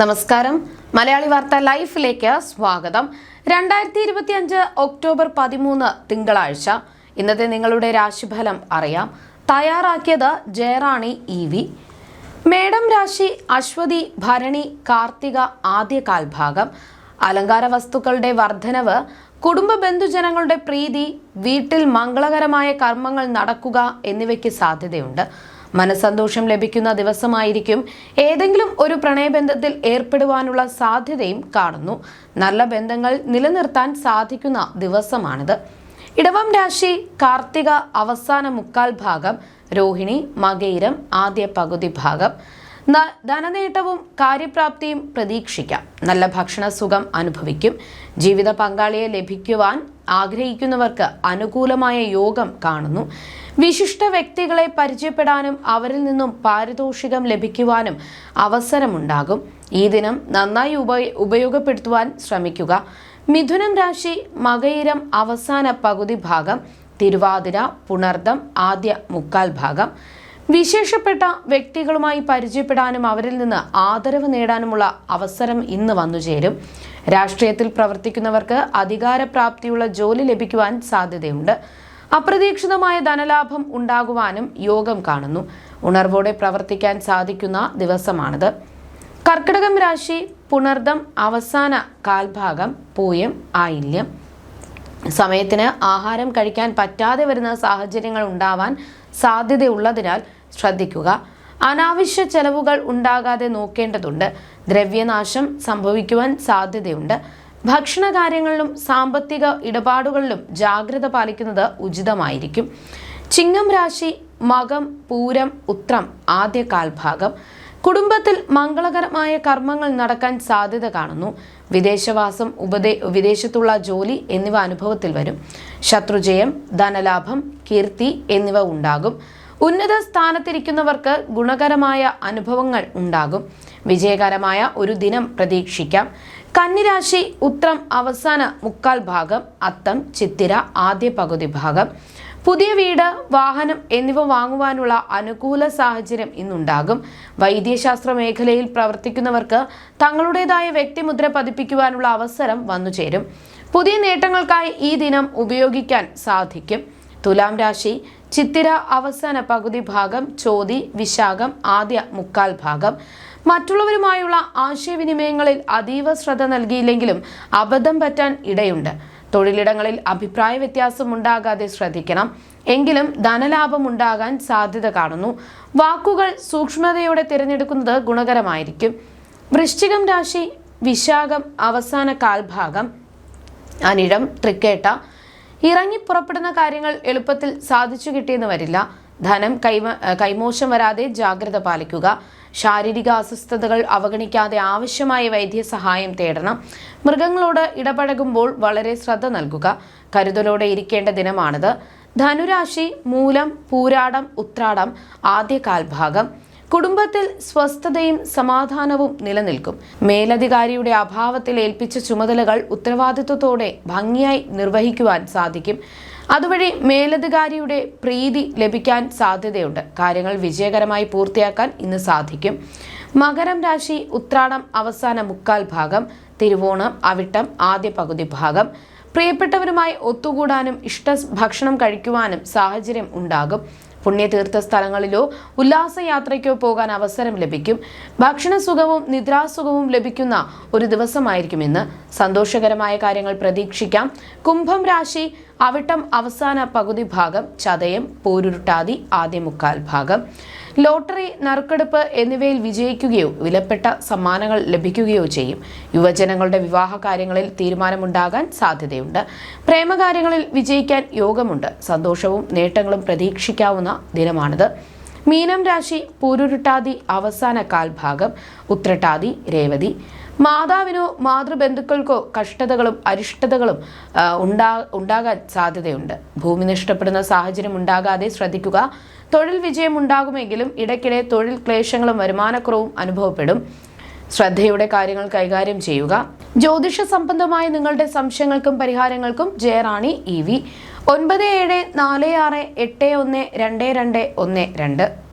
നമസ്കാരം. മലയാളി വാർത്ത ലൈഫിലേക്ക് സ്വാഗതം. രണ്ടായിരത്തി ഇരുപത്തി അഞ്ച് ഒക്ടോബർ പതിമൂന്ന് തിങ്കളാഴ്ച. ഇന്നത്തെ നിങ്ങളുടെ രാശിഫലം അറിയാം. തയ്യാറാക്കിയത് ജയറാണി ഇ വി. മേഡം രാശി അശ്വതി ഭരണി കാർത്തിക ആദ്യ കാൽഭാഗം. അലങ്കാര വസ്തുക്കളുടെ വർധനവ് കുടുംബ ബന്ധുജനങ്ങളുടെ പ്രീതി വീട്ടിൽ മംഗളകരമായ കർമ്മങ്ങൾ നടക്കുക എന്നിവയ്ക്ക് സാധ്യതയുണ്ട്. മനസ്സന്തോഷം ലഭിക്കുന്ന ദിവസമായിരിക്കും. ഏതെങ്കിലും ഒരു പ്രണയബന്ധത്തിൽ ഏർപ്പെടുവാനുള്ള സാധ്യതയും കാണുന്നു. നല്ല ബന്ധങ്ങൾ നിലനിർത്താൻ സാധിക്കുന്ന ദിവസമാണിത്. ഇടവം രാശി കാർത്തിക അവസാന മുക്കാൽ ഭാഗം രോഹിണി മകയിരം ആദ്യ പകുതി ഭാഗം. ധനനേട്ടവും കാര്യപ്രാപ്തിയും പ്രതീക്ഷിക്കാം. നല്ല ഭക്ഷണ സുഖം അനുഭവിക്കും. ജീവിത പങ്കാളിയെ ലഭിക്കുവാൻ ആഗ്രഹിക്കുന്നവർക്ക് അനുകൂലമായ യോഗം കാണുന്നു. വിശിഷ്ട വ്യക്തികളെ പരിചയപ്പെടാനും അവരിൽ നിന്നും പാരിതോഷികം ലഭിക്കുവാനും അവസരമുണ്ടാകും. ഈ ദിനം നന്നായി ഉപ ഉപയോഗപ്പെടുത്തുവാൻ ശ്രമിക്കുക. മിഥുനം രാശി മകയിരം അവസാന പകുതി ഭാഗം തിരുവാതിര പുണർദം ആദ്യ മുക്കാൽ ഭാഗം. വിശേഷപ്പെട്ട വ്യക്തികളുമായി പരിചയപ്പെടാനും അവരിൽ നിന്ന് ആദരവ് നേടാനുമുള്ള അവസരം ഇന്ന് വന്നുചേരും രാഷ്ട്രീയത്തിൽ പ്രവർത്തിക്കുന്നവർക്ക് അധികാരപ്രാപ്തിയുള്ള ജോലി ലഭിക്കുവാൻ സാധ്യതയുണ്ട്. അപ്രതീക്ഷിതമായ ധനലാഭം ഉണ്ടാകുവാനും യോഗം കാണുന്നു. ഉണർവോടെ പ്രവർത്തിക്കാൻ സാധിക്കുന്ന ദിവസമാണിത്. കർക്കിടകം രാശി പുണർദം അവസാന കാൽഭാഗം പൂയം ആയില്യം. സമയത്തിന് ആഹാരം കഴിക്കാൻ പറ്റാതെ വരുന്ന സാഹചര്യങ്ങൾ ഉണ്ടാവാൻ സാധ്യതയുള്ളതിനാൽ ശ്രദ്ധിക്കുക. അനാവശ്യ ചെലവുകൾ ഉണ്ടാകാതെ നോക്കേണ്ടതുണ്ട്. ദ്രവ്യനാശം സംഭവിക്കുവാൻ സാധ്യതയുണ്ട്. ഭക്ഷണ കാര്യങ്ങളിലും സാമ്പത്തിക ഇടപാടുകളിലും ജാഗ്രത പാലിക്കുന്നത് ഉചിതമായിരിക്കും. ചിങ്ങം രാശി മകം പൂരം ഉത്രം ആദ്യ കാൽഭാഗം കുടുംബത്തിൽ മംഗളകരമായ കർമ്മങ്ങൾ നടക്കാൻ സാധ്യത കാണുന്നു. വിദേശവാസം ഉപദേ വിദേശത്തുള്ള ജോലി എന്നിവ അനുഭവത്തിൽ വരും. ശത്രുജയം ധനലാഭം കീർത്തി എന്നിവ ഉണ്ടാകും. ഉന്നത സ്ഥാനത്തിരിക്കുന്നവർക്ക് ഗുണകരമായ അനുഭവങ്ങൾ ഉണ്ടാകും. വിജയകരമായ ഒരു ദിനം പ്രതീക്ഷിക്കാം. കന്നിരാശി ഉത്രം അവസാന മുക്കാൽ ഭാഗം അത്തം ചിത്തിര ആദ്യ പകുതി ഭാഗം. പുതിയ വീട് വാഹനം എന്നിവ വാങ്ങുവാനുള്ള അനുകൂല സാഹചര്യം ഇന്നുണ്ടാകും. വൈദ്യശാസ്ത്ര മേഖലയിൽ പ്രവർത്തിക്കുന്നവർക്ക് തങ്ങളുടേതായ വ്യക്തിമുദ്ര പതിപ്പിക്കുവാനുള്ള അവസരം വന്നുചേരും. പുതിയ നേട്ടങ്ങൾക്കായി ഈ ദിനം ഉപയോഗിക്കാൻ സാധിക്കും. തുലാം രാശി ചിത്തിര അവസാന പകുതി ഭാഗം ചോതി വിശാഖം ആദ്യ മുക്കാൽ ഭാഗം. മറ്റുള്ളവരുമായുള്ള ആശയവിനിമയങ്ങളിൽ അതീവ ശ്രദ്ധ നൽകിയില്ലെങ്കിലും അബദ്ധം പറ്റാൻ ഇടയുണ്ട്. തൊഴിലിടങ്ങളിൽ അഭിപ്രായ വ്യത്യാസം ഉണ്ടാകാതെ ശ്രദ്ധിക്കണം. എങ്കിലും ധനലാഭം ഉണ്ടാകാൻ സാധ്യത കാണുന്നു. വാക്കുകൾ സൂക്ഷ്മതയോടെ തിരഞ്ഞെടുക്കുന്നത് ഗുണകരമായിരിക്കും. വൃശ്ചികം രാശി വിശാഖം അവസാന കാൽഭാഗം അനിഴം തൃക്കേട്ട. ഇറങ്ങി പുറപ്പെടുന്ന കാര്യങ്ങൾ എളുപ്പത്തിൽ സാധിച്ചു കിട്ടിയെന്ന് വരില്ല. ധനം കൈമ കൈമോശം വരാതെ ജാഗ്രത പാലിക്കുക. ശാരീരിക അസ്വസ്ഥതകൾ അവഗണിക്കാതെ ആവശ്യമായ വൈദ്യസഹായം തേടണം. മൃഗങ്ങളോട് ഇടപഴകുമ്പോൾ വളരെ ശ്രദ്ധ നൽകുക. കരുതലോടെ ഇരിക്കേണ്ട ദിനമാണിത്. ധനുരാശി മൂലം പൂരാടം ഉത്രാടം ആദ്യ കാൽഭാഗം കുടുംബത്തിൽ സ്വസ്ഥതയും സമാധാനവും നിലനിൽക്കും. മേലധികാരിയുടെ അഭാവത്തിൽ ഏൽപ്പിച്ച ചുമതലകൾ ഉത്തരവാദിത്വത്തോടെ ഭംഗിയായി നിർവഹിക്കുവാൻ സാധിക്കും. അതുവഴി മേലധികാരിയുടെ പ്രീതി ലഭിക്കാൻ സാധ്യതയുണ്ട്. കാര്യങ്ങൾ വിജയകരമായി പൂർത്തിയാക്കാൻ ഇന്ന് സാധിക്കും. മകരം രാശി ഉത്രാടം അവസാന മുക്കാൽ ഭാഗം തിരുവോണം അവിട്ടം ആദ്യ പകുതി ഭാഗം പ്രിയപ്പെട്ടവരുമായി ഒത്തുകൂടാനും ഇഷ്ട ഭക്ഷണം കഴിക്കുവാനും സാഹചര്യം ഉണ്ടാകും. പുണ്യതീർത്ഥ സ്ഥലങ്ങളിലോ ഉല്ലാസയാത്രയ്ക്കോ പോകാൻ അവസരം ലഭിക്കും. ഭക്ഷണസുഖവും നിദ്രാസുഖവും ലഭിക്കുന്ന ഒരു ദിവസമായിരിക്കും ഇന്ന് സന്തോഷകരമായ കാര്യങ്ങൾ പ്രതീക്ഷിക്കാം. കുംഭം രാശി അവിട്ടം അവസാന പകുതി ഭാഗം ചതയം പോരുരുട്ടാതി ആദ്യ മുക്കാൽ ഭാഗം. ലോട്ടറി നറുക്കെടുപ്പ് എന്നിവയിൽ വിജയിക്കുകയോ വിലപ്പെട്ട സമ്മാനങ്ങൾ ലഭിക്കുകയോ ചെയ്യും. യുവജനങ്ങളുടെ വിവാഹ കാര്യങ്ങളിൽ തീരുമാനമുണ്ടാകാൻ സാധ്യതയുണ്ട്. പ്രേമകാര്യങ്ങളിൽ വിജയിക്കാൻ യോഗമുണ്ട്. സന്തോഷവും നേട്ടങ്ങളും പ്രതീക്ഷിക്കാവുന്ന ദിനമാണിത്. മീനം രാശി പൂരുരുട്ടാതി അവസാന കാൽഭാഗം ഉത്രട്ടാതി രേവതി. മാതാവിനോ മാതൃബന്ധുക്കൾക്കോ കഷ്ടതകളും അരിഷ്ടതകളും ഉണ്ടാ ഉണ്ടാകാൻ സാധ്യതയുണ്ട്. ഭൂമി നഷ്ടപ്പെടുന്ന സാഹചര്യം ഉണ്ടാകാതെ ശ്രദ്ധിക്കുക. തൊഴിൽ വിജയം ഉണ്ടാകുമെങ്കിലും ഇടയ്ക്കിടെ തൊഴിൽ ക്ലേശങ്ങളും വരുമാനക്കുറവും അനുഭവപ്പെടും. ശ്രദ്ധയുടെ കാര്യങ്ങൾ കൈകാര്യം ചെയ്യുക. ജ്യോതിഷ സംബന്ധമായ നിങ്ങളുടെ സംശയങ്ങൾക്കും പരിഹാരങ്ങൾക്കും ജയറാണി ഇ വി. ഒൻപത് ഏഴ് നാല് ആറ് എട്ട് ഒന്ന് രണ്ട് രണ്ട് ഒന്ന് രണ്ട്.